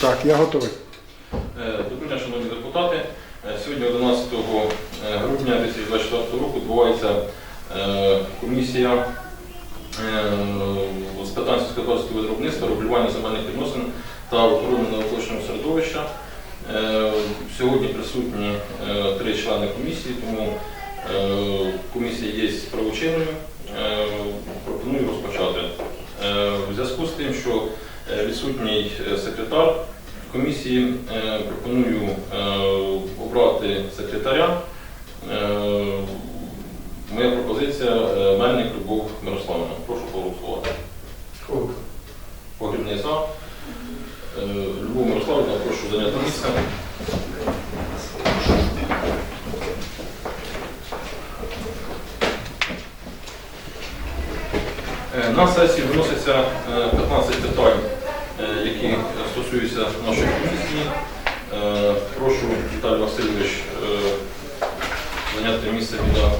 Так, я готовий. Е, Доброго дня, шановні депутати. Е, Сьогодні, 11 грудня 2024 року, відбувається е, комісія е, з питань сільськогосподарського виробництва, регулювання земельних відносин та охорони навколишнього середовища. Е, Сьогодні присутні е, три члени комісії, тому е, комісія є правочинною. Е, Пропоную розпочати. Е, В зв'язку з тим, що е, відсутній е, секретар комісії, е, пропоную е, обрати секретаря. Е, Моя пропозиція е, Мельник Любов Мирославівна. Прошу проголосувати. Погрібний за. Е, Любов Мирославівна, прошу зайняти місце. Е, На сесії виноситься е, 15 питань, е, які стосуються нашої комісії. Е, Прошу Віталій Васильович е, зайняти місце біля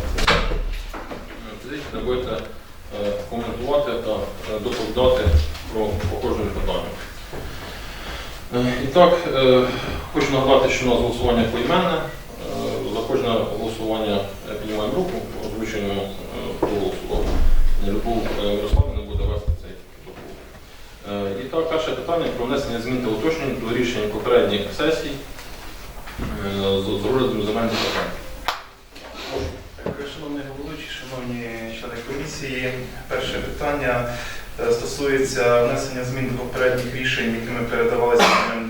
фізично будете е, коментувати та доповідати про кожне питання. І так, хочу нагадати, що у нас голосування поіменне. Е, За кожне голосування е, піднімаємо руку, озвучуємо, е, хто голосував. Любов е, Мирославівна буде вести цей протокол. Е, І так, перше питання про внесення змін та уточнень до рішення попередніх сесій е, з розгляду земельних питань. Шановний головуючий, шановні члени комісії. Перше питання е, стосується внесення змін до попередніх рішень, якими передавалися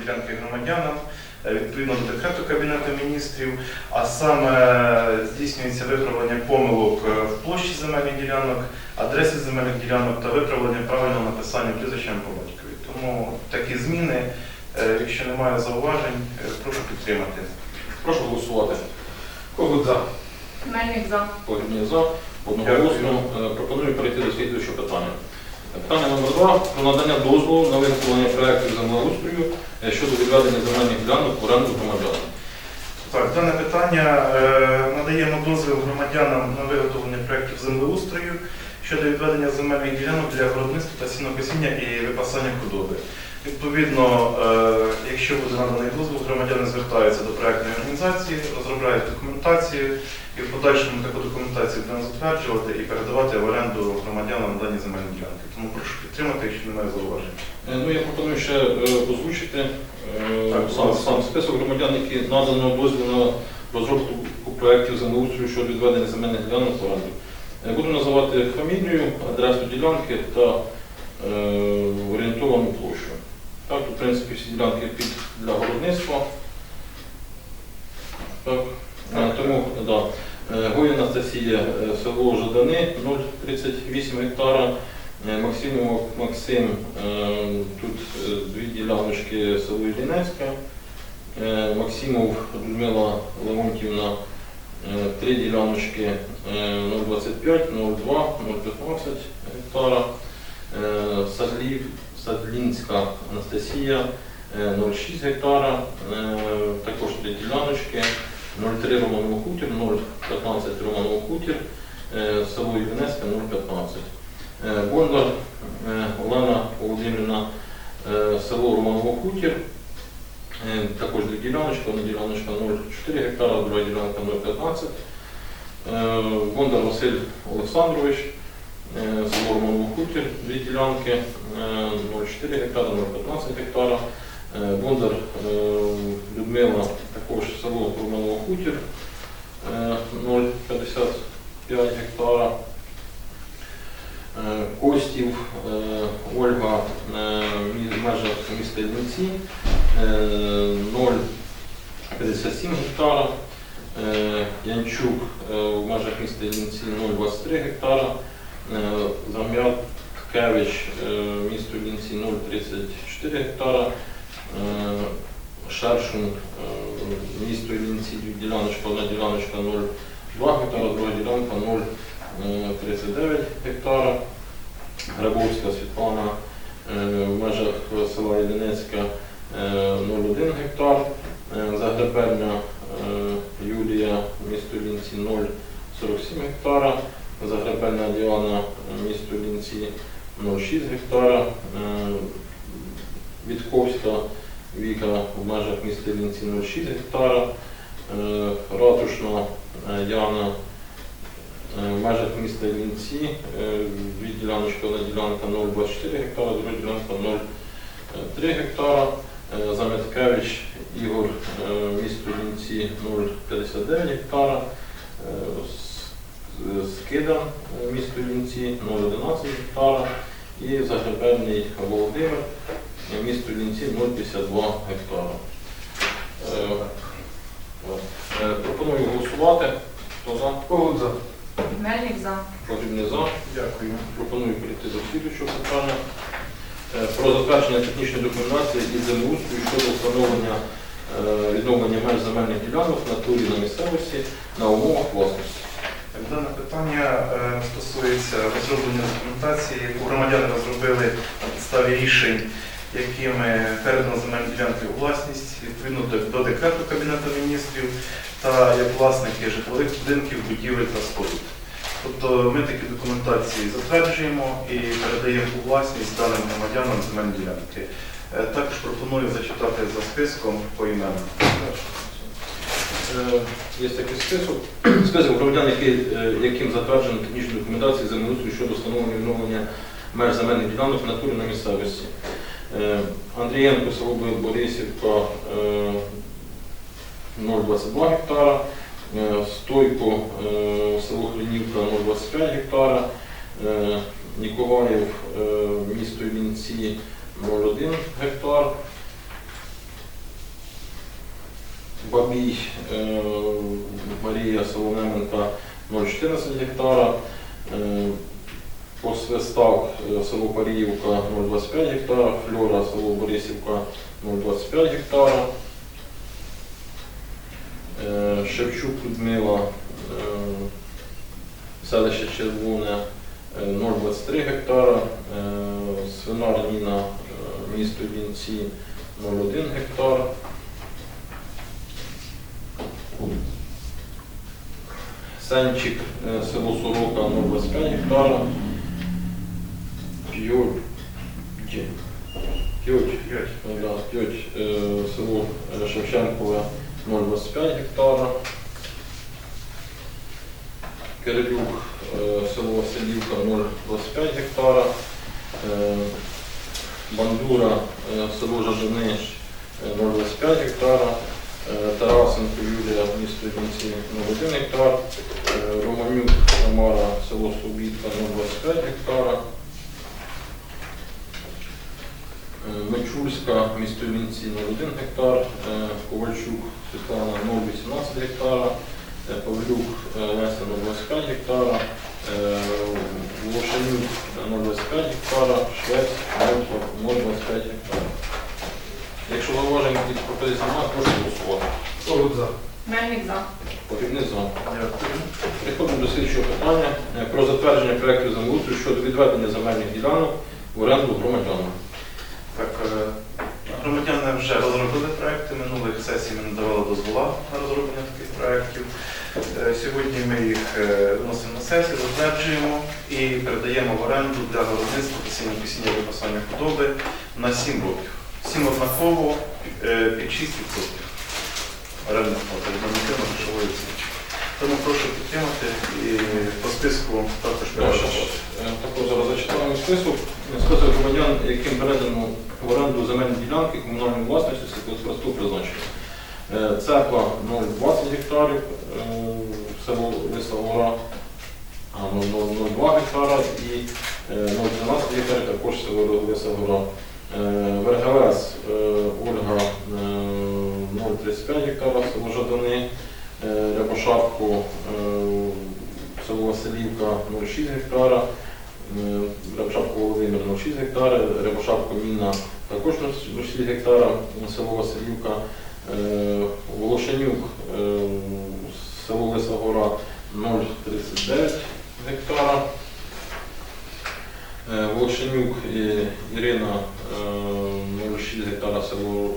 ділянки громадянам е, відповідно до декрету Кабінету міністрів, а саме здійснюється виправлення помилок е, в площі земельних ділянок, адресі земельних ділянок та виправлення правильного написання прізвищем по батькові. Тому такі зміни, е, якщо немає зауважень, е, прошу підтримати. Прошу голосувати. Кого за? Мельник за. Погодні за. Одноголосно Е, пропоную перейти до слідуючого питання. Питання номер два про надання дозволу на виготовлення проєктів землеустрою е, щодо відведення земельних ділянок в оренду громадянам. Так, дане питання е, надаємо дозвіл громадянам на виготовлення проєктів землеустрою щодо відведення земельних ділянок для виробництва та сінокосіння і випасання худоби. Відповідно, е, якщо буде наданий дозвіл, громадяни звертаються до проєктної організації, розробляють документацію і в подальшому таку документацію будемо затверджувати і передавати в оренду громадянам дані земельні ділянки. Тому прошу підтримати, якщо немає зауважень. Е, Ну, я пропоную ще е, озвучити сам, сам список громадян, які надано дозвіл на розробку проєктів землеустрою щодо відведення земельних ділянок в оренду. Буду називати фамілію, адресу ділянки та орієнтовану площу. Так, тут, в принципі, всі ділянки під для городництва. Так. Е, Тому, да. Е, Гой Анастасія, е, село Жадани, 0,38 гектара. Максимов Максим, е, тут е, дві діляночки село Іллінецьке. Е, Максимов Людмила Леонтівна, три діляночки е, 0,25, 0,2, 0,15 гектара. Садлів, Садлінська Анастасія, е, 0,6 гектара. Е, Також три діляночки. 0,3 Романово хутір, 0,15 Романово хутір, е, село Іллінецьке 0,15. Е, Бондар е, Олена Володимирівна, е, село Романово хутір. Е, Також дві діляночки, одна діляночка 0,4 гектара, друга ділянка 0,15. Е, Бондар Василь Олександрович, е, село Романово хутір, дві ділянки, е, 0,4 гектара, 0,15 гектара. Е, Бондар е, Людмила, також село Романово хутір, е, 0,55 гектара. Е, Костів е, Ольга в межах міста Ільниці е, 0,57 гектара. Янчук в межах міста Ільниці 0,23 гектара. Е, Е, місто Ільниці 0,34 гектара. Е, Шершун е, місто дві діляночка, одна діляночка 0,2 гектара, друга ділянка 0,39 гектара. Грабовська Світлана е, в межах села Іллінецька е, 0,1 гектар. Е, Загребельна е, Юлія, місто Лінці 0,47 гектара. Загребельна Діана, е, місто Лінці 0,6 гектара. Е, Вітковська Віка в межах міста Вінці 0,6 гектара. Е, Ратушна е, Яна в межах міста Вінці. е, Дві діляночки, одна ділянка 0,24 гектара, друга ділянка 0,3 гектара. Заметкевич Ігор, місто Вінці 0,59 гектара. С- Скидан, е, місто Вінці 0,11 гектара. І Загребельний Володимир, місто Вінці 0,52 гектара. Е. Е, Пропоную голосувати. Хто за? Когут за. Мельник за. Потрібний за. Дякую. Пропоную перейти до слідуючого питання. Е, Про затвердження технічної документації із землеустрою щодо встановлення відновлення меж земельних ділянок в натурі на місцевості на умовах власності. Дане питання е, стосується розроблення документації, яку громадяни розробили на підставі рішень, якими передано земельні ділянки у власність відповідно до, декрету Кабінету міністрів та як власники житлових будинків, будівель та споруд. Тобто ми такі документації затверджуємо і передаємо у власність даним громадянам земельні ділянки. Е, Також пропоную зачитати за списком поіменно. Е, Є такий список. Список громадян, які, е, яким затверджено технічну документацію землеустрою щодо встановлення відновлення меж земельних ділянок в натурі на місцевості. Е, Андрієнко, село Борисівка, е, 0,22 гектара. Стойко, село Хренівка, 0,25 гектара. Ніколаїв, місто Вінці, 0,1 гектар. Бабій е, Марія Солонеменка 0,14 гектара. Е, Посвистав е, село Паріївка 0,25 гектара, Фльора село Борисівка 0,25 гектара. Е, Шевчук Людмила, селище Червоне е, 0,23 гектара, Свинар Ніна, місто Вінці 0,1 гектар. Сенчик, е, село Сорока, 0,25 гектара. П'ють. П'ють. П'ять. Е, да, П'ють, е, село Шевченкове 0,25 гектара. Кирилюк, е, село Василівка 0,25 гектара. Бандура, село Жажини е, 0,25 гектара. Тарасенко Юлія, місто Вінці 0,1 гектар. Е, Романюк Тамара, село Слобідка 0,25 гектара. Е, Мечульська, місто Вінці 0,1 гектар. Е, Ковальчук Світлана 0,18 гектара. Павлюк Леся 0,25 гектара. Волошенюк е, 0,25 гектара. Швець 0,25 гектара. Якщо зауважень якісь пропозиції немає, прошу голосувати. Мельник за. Похідний за. Дякую. Переходимо до слідчого питання е, про затвердження проєкту землеустрою щодо відведення земельних ділянок в оренду громадянам. Так, е, громадяни вже розробили проекти. Минулих сесій ми надавали дозвола на розроблення таких проєктів. Е, Сьогодні ми їх вносимо на сесію, затверджуємо і передаємо в оренду для городництва постійного посіння випасання худоби на 7 років. 7 однаково під 6% орендних плат від нормативно-грошової оцінки. Тому прошу підтримати і по списку також передавати. Е, Також зараз зачитаємо список. Список громадян, яким передано в оренду земельні ділянки комунальної власності сільськогосподарського призначення. Е, Церква 0,20 гектарів, е, село Лиса Гора 0,02 гектара і е, 0,12 гектарів також село Лиса Гора. Е, е, Ольга е, 0,35 гектара, село Жадани. Рябошапку село Василівка 0,6 гектара, Рябошапку Володимир 0,6 гектара, Рябошапку Мінна також 0,6 гектара, село Василівка, е, Волошенюк, е, село Лиса Гора 0,39 гектара. Е, Волошенюк Ірина е, 0,6 гектара село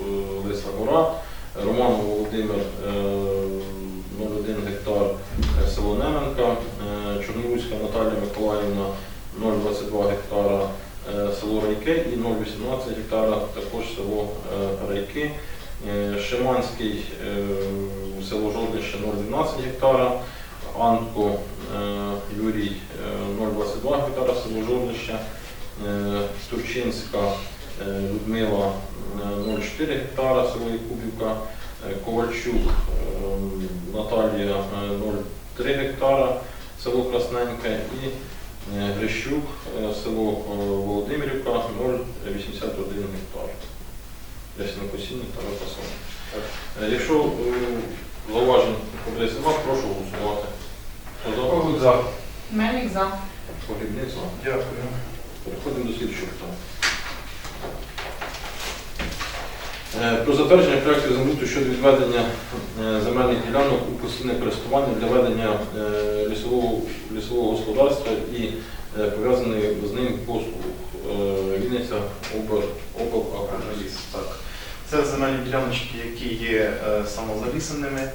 Лиса Гора. Роман Володимир е, 0,1 гектар е, село Неменка, Е, Наталія Миколаївна 0,22 гектара, е, село Райке і 0,18 гектара також село Райки. Шиманський село Жовтнище 0,12 гектара, Анко Юрій е, 0,22 гектара село Жовтнище, е, Турчинська Людмила е, 0,4 гектара село Якубівка, е, Ковальчук е, Наталія е, 0,3 гектара село Красненьке і е, Грищук е, село е, Володимирівка 0,81 гектар. Яснокосіння та випасовано. Е, Якщо е, зауважень по нема, прошу голосувати. Хто за? Мельник за. Погрібний за. Дякую. Переходимо до слідчого питання. Е, Про затвердження проєкту землеустрою щодо відведення е, земельних ділянок у постійне користування для ведення е, лісового, лісового господарства і е, пов'язаних з ним послуг. Е, Вінниця обл- облавтоагроліс. Так. Це земельні діляночки, які є е, самозалісеними.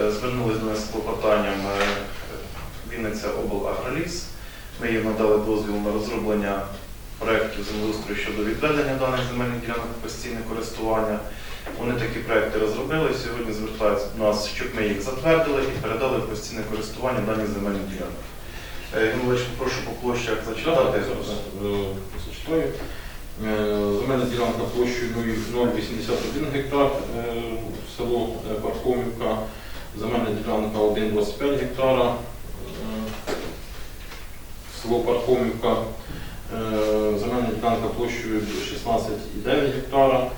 Е, Звернулись до нас з клопотанням е, Вінниця облагроліс. Ми їм надали дозвіл на розроблення проєктів землеустрою щодо відведення даних земельних ділянок постійне користування. Вони такі проекти розробили. Сьогодні звертаються до нас, щоб ми їх затвердили і передали в постійне користування дані земельні ділянки. Е, Ігор прошу по площах зачитати. Е, зачитаю. Е, Земельна ділянка площею 0,81 гектар, село Пархомівка, земельна ділянка 1,25 гектара, село Пархомівка, ділянка площею 16,9 гектара,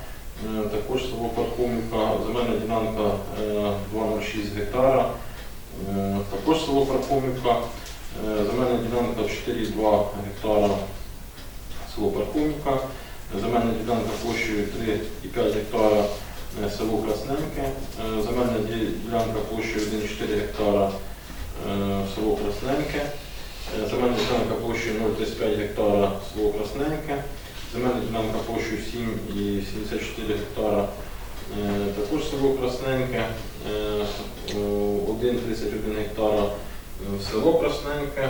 е, також село Пархомівка, земельна ділянка е, 2,06 гектара, е, також село Пархомівка, Е, Земельна ділянка 4,2 гектара село Пархомівка, земельна ділянка площею 3,5 гектара е, село Красненьке, Е, земельна ділянка площею 1,4 гектара е, село Красненьке, Е, земельна ділянка площею 0,35 гектара село Красненьке, земельна ділянка площею 7,74 гектара е, також село Красненьке, Е, 1,31 гектара Е, село Красненьке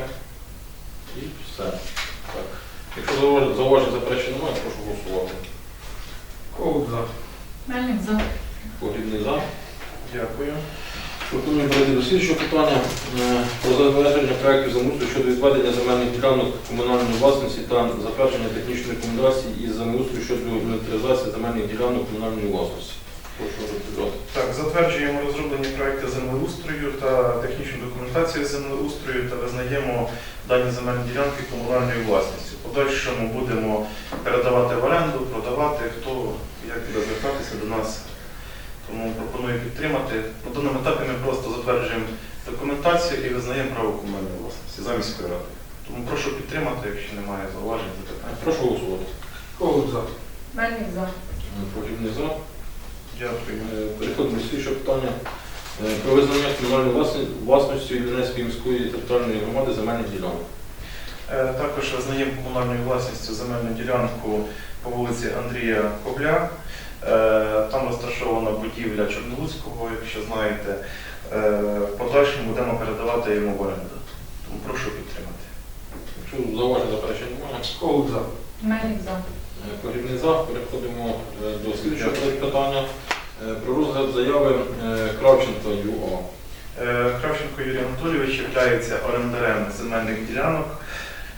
і все. Так. Якщо зауваж- зауважень заперечень немає, прошу голосувати. Когут за. Мельник за. Погрібний за. Дякую. Перейти до слідчого питання Е, про затвердження проєктів землеустрою щодо відведення земельних ділянок комунальної власності та затвердження технічної рекомендації із землеустрою щодо інвентаризації земельних ділянок комунальної власності. Прошу розповідати. Так, затверджуємо розроблені проекти землеустрою та технічну документацію землеустрою та визнаємо дані земельні ділянки комунальною власністю. Подальшому будемо передавати в оренду, продавати, хто як буде звертатися до нас. Тому пропоную підтримати. На даному етапі ми просто затверджуємо документацію і визнаємо право комунальної власності за міською радою. Тому прошу підтримати, якщо немає зауважень, запитань. Прошу голосувати. Когут за. Мельник за. Е, за. Дякую. Е, Переходимо до слідчого питання. Е, Про визнання комунальної власності Вінницької міської територіальної громади земельних ділянок. Е, Також визнаємо комунальною власністю земельну ділянку по вулиці Андрія Кобля. Е, Там розташована будівля Чорнолуцького, якщо знаєте. Е, В подальшому будемо передавати йому в оренду. Тому прошу підтримати. Якщо зауважень заперечень немає, Когут за. Мельник за. е, погрібний за. Переходимо до слідчого питання. Про розгляд заяви Кравченка ЮА. Е, Кравченко Юрій Анатолійович є орендарем земельних ділянок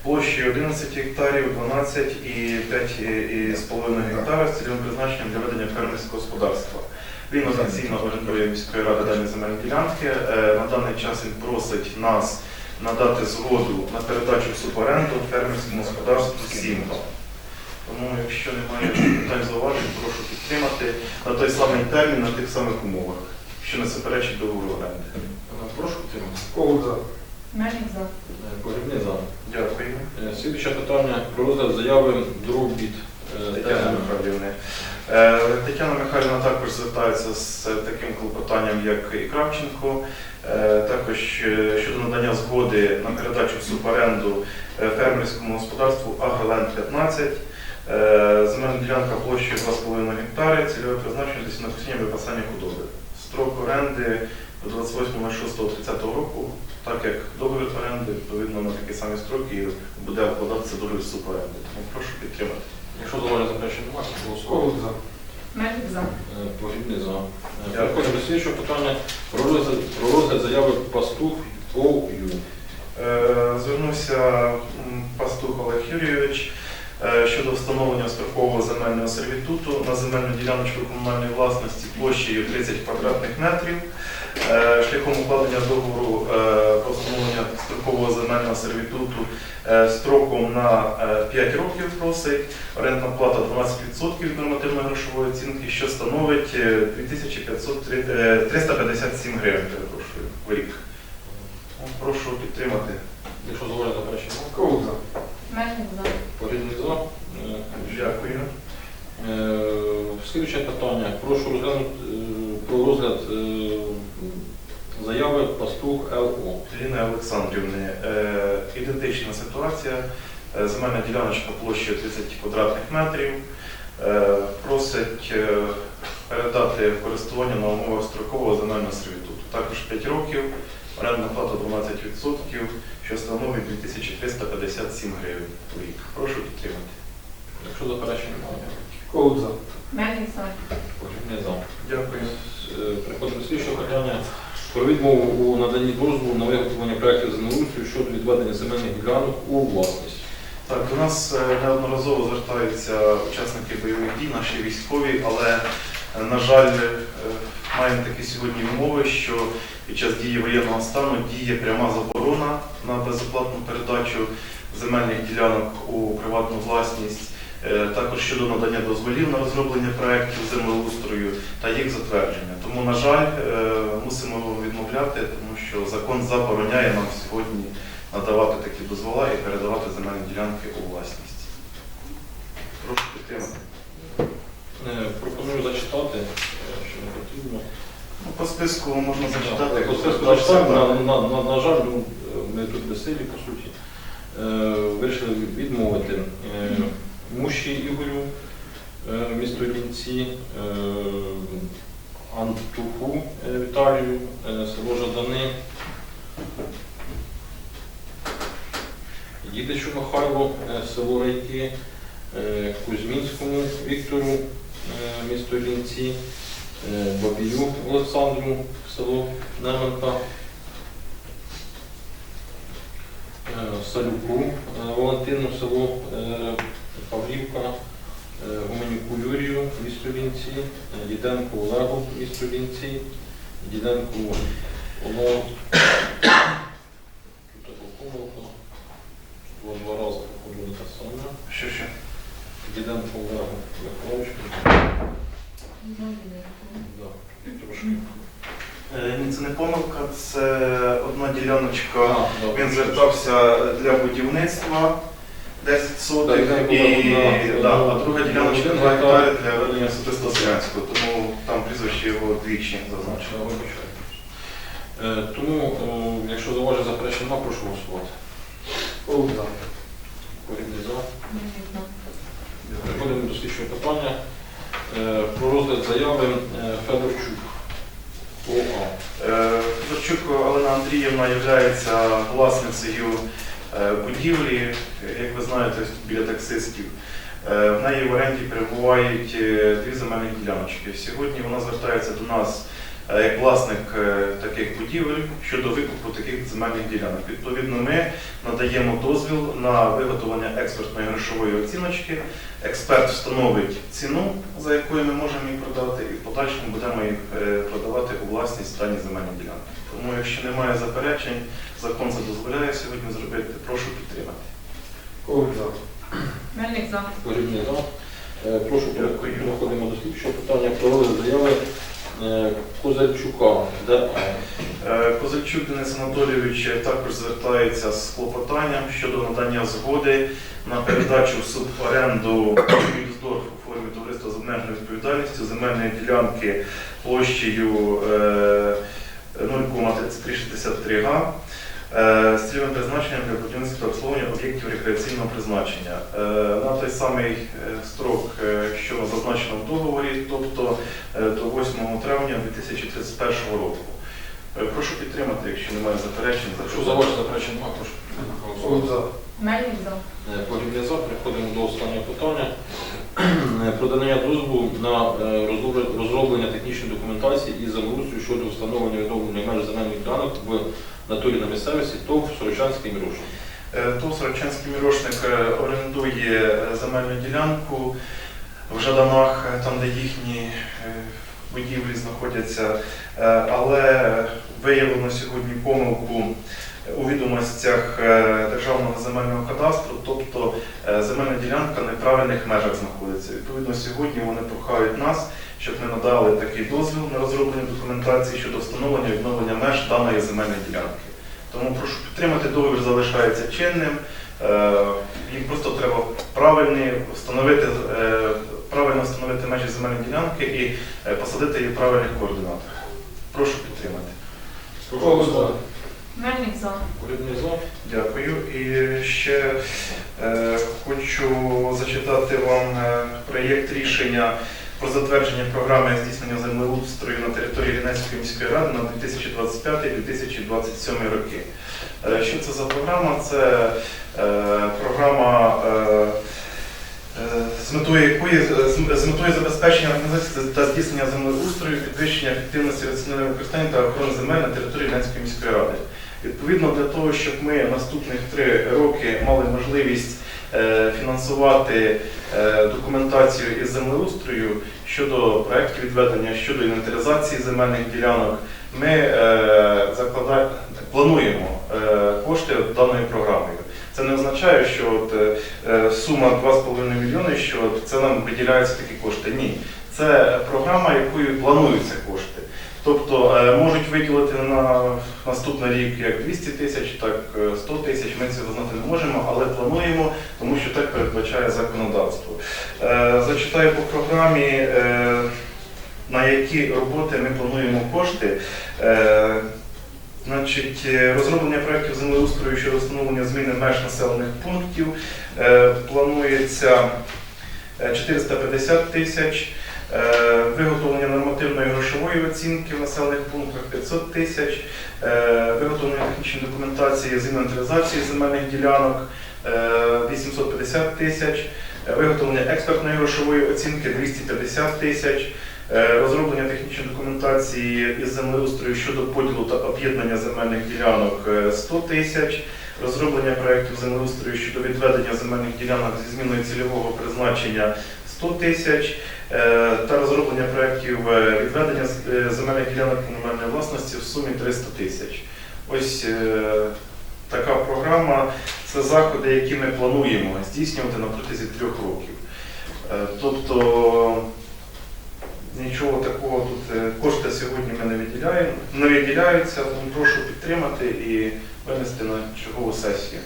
площею 11 гектарів, 12 і 5,5 гектара з цільовим призначенням для ведення фермерського господарства. Він офіційно орендує міської ради дані земельні ділянки. Е, На даний час він просить нас надати згоду на передачу в суборенду фермерському господарству Сімка. Тому, якщо немає питань зауважень, прошу підтримати на той самий термін, на тих самих умовах, що не суперечить договору оренди. Е, Прошу підтримати. За. Мельник за. Е, Погрібний за. Дякую. Е, Слідуюче питання про розгляд заяви Дробіт е, Тетяна ТМ. Михайлівна. Е, Тетяна Михайлівна також звертається з таким клопотанням, як і Кравченко. Е, Також е, щодо надання згоди на передачу в суборенду е, фермерському господарству Агроленд 15. Е, Земельна ділянка площею 2,5 гектари, цільове призначення для сінокосіння випасання худоби. Строк оренди до 28.06.30 року, так як договір оренди відповідно на такі самі строки буде вкладатися договір суборенди. Тому прошу підтримати. Якщо зауважень заперечень немає, голосувати. За. Мельник за. Е, Погідний за. Е. Переходимо до слідчого питання про розгляд, про розгляд заяви пастух ОЮ. Е, Звернувся пастух Олег Юрійович щодо встановлення строкового земельного сервітуту на земельну діляночку комунальної власності площею 30 квадратних метрів. Е, Шляхом укладення договору е, про встановлення строкового земельного сервітуту е, строком на е, 5 років просить. Орендна плата 12% від нормативної грошової оцінки, що становить е, 2503 е, 357 гривень, перепрошую, в рік. Прошу підтримати. Якщо немає, Коваль за. Мельник за. погідний за. Дякую. Е, Слідче питання. Прошу розглянути про розгляд е, заяви пастух ЛО. Ірина Олександрівни, е, ідентична ситуація. Е, Земельна діляночка площею 30 квадратних метрів. Е, Просить передати користування на умовах строкового земельного сервітуту. Також 5 років, орендна плата 12%, що становить 2357 гривень в рік. Прошу підтримати. Якщо заперечень немає, Коваль за. Мельник за. Дякую. Переходимо до слідчого питання про відмову у наданні дозволу на виготовлення проєктів землеустрою щодо відведення земельних ділянок у власність. Так, до нас е, неодноразово звертаються учасники бойових дій, наші військові, але, е, на жаль, е, маємо такі сьогодні умови, що під час дії воєнного стану діє пряма заборона на безоплатну передачу земельних ділянок у приватну власність, також щодо надання дозволів на розроблення проєктів землеустрою та їх затвердження. Тому, на жаль, відмовляти, тому що закон забороняє нам сьогодні надавати такі дозвола і передавати земельні ділянки у власність. Прошу підтримати. Е, Пропоную зачитати, е, що не потрібно. Ну, по списку можна зачитати. По списку так. На, на, на, на жаль, ну, ми тут безсилі, по суті. Е, Вирішили відмовити е, Муші Ігорю, е, місто Лінці, е, Антуху е, Віталію, е, село Жадани, Дідичу Михайлу, е, село Рейки, е, Кузьмінському Віктору, місто Лінці, Бабію Олександру, село Неменка, Салюку Валентину, село Павлівка, Гуменюку Юрію, місто Лінці, е, Діденку Олегу, місто Лінці, Діденку Олегу. Два, рази походили те саме. Що ще? Діденко Олегу. Да, трошки. Е, Ні, це не помилка, це одна діляночка. Він звертався для будівництва 10 сотих, Так, і, да, а друга діляночка Ну, 2 гектари для ведення особисто селянського, тому там прізвище його двічі зазначено. Е, Тому, якщо зауважень заперечень нема, прошу голосувати. За. Погідний за. Переходимо до слідчого питання. Е, Про розгляд заяви е, Федорчук. ОА. Е, Федорчук Олена Андріївна є власницею будівлі, як ви знаєте, біля таксистів. Е, В неї в оренді перебувають е, дві земельні діляночки. Сьогодні вона звертається до нас е, як власник е, таких будівель щодо викупу таких земельних ділянок. Відповідно, ми надаємо дозвіл на виготовлення експертної грошової оціночки. Експерт встановить ціну, за якою ми можемо їх продати, і в подальшому будемо їх е, продавати у власність дані земельні ділянки. Тому, якщо немає заперечень, закон це дозволяє сьогодні зробити. Прошу підтримати. Коваль за. Мельник за. Е, Прошу переходимо до слідчого питання. Про розгляд заяви е, Козельчука. ДА. Козальчук Денис Анатолійович також звертається з клопотанням щодо надання згоди на передачу в суборенду Мільсдорф у формі товариства з обмеженою відповідальністю земельної ділянки площею е, 0,3363 га е, з цільовим призначенням для будівництва обслуговування об'єктів рекреаційного призначення Е, на той самий е, строк, е, що зазначено в договорі, тобто е, до 8 травня 2031 року. Е, Прошу підтримати, якщо немає заперечень. Якщо зауважень заперечень немає, прошу голосувати. Мельник за. Е, за. Переходимо до останнього питання. Е, Про надання дозволу на е, розроблення- технічної документації і землеустрою щодо встановлення відновлення меж земельних ділянок в натурі на місцевості ТОВ Сорочанський Мірошин. Е, ТОВ Сорочанський мірошник е, орендує земельну ділянку в Жаданах, е, там, де їхні будівлі знаходяться, але виявлено сьогодні помилку у відомостях Державного земельного кадастру, тобто земельна ділянка в неправильних межах знаходиться. Відповідно, сьогодні вони прохають нас, щоб ми надали такий дозвіл на розроблення документації щодо встановлення і відновлення меж даної земельної ділянки. Тому прошу підтримати, договір залишається чинним. Е, Їм просто треба правильні встановити, е, правильно встановити межі земельної ділянки і е, посадити її в правильних координатах. Прошу підтримати. Прошу. Мельник за. Дякую. І ще е, хочу зачитати вам е, проєкт рішення про затвердження програми здійснення землеустрою на території Рівненської міської ради на 2025-2027 роки. Е, що це за програма? Це е, програма. Е, з метою якої з- метою забезпечення організації та здійснення землеустрою, підвищення ефективності раціонального використання та охорони земель на території Рівненської міської ради. Відповідно, для того, щоб ми наступних три роки мали можливість фінансувати е, документацію із землеустрою щодо проєктів відведення, щодо інвентаризації земельних ділянок, ми е, закладаємо, плануємо е, кошти даною програмою. Це не означає, що от, е, е, сума 2,5 мільйони, що це нам виділяються такі кошти. Ні. Це програма, якою плануються кошти. Тобто е, можуть виділити на наступний рік як 200 тисяч, так е, 100 тисяч. Ми цього знати не можемо, але плануємо, тому що так передбачає законодавство. Е, Зачитаю по програмі, е, на які роботи ми плануємо кошти. Е, Значить, е, розроблення проєктів землеустрою щодо встановлення зміни меж населених пунктів е, планується е, 450 тисяч. Е, Виготовлення нормативної грошової оцінки в населених пунктах 500 тисяч, Е, виготовлення технічної документації з інвентаризації земельних ділянок е, 850 тисяч, Е, виготовлення експертної грошової оцінки 250 тисяч, розроблення технічної документації із землеустрою щодо поділу та об'єднання земельних ділянок е, 100 тисяч, розроблення проєктів землеустрою щодо відведення земельних ділянок зі зміною цільового призначення 100 тисяч е, та розроблення проєктів е, відведення е, земельних ділянок комунальної власності в сумі 300 тисяч. Ось така програма. Це заходи, які ми плануємо здійснювати на протязі трьох років. Тобто нічого такого тут кошти сьогодні ми не виділяємо, не виділяються, тому прошу підтримати і винести на чергову сесію.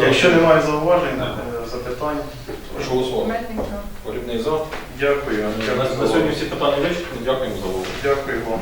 Якщо немає зауважень, е, запитань, Прошу голосувати. Мельника. Порівний за. дякую. На на сьогодні всі питання вичерпні. Дякуємо за увагу. Дякую вам.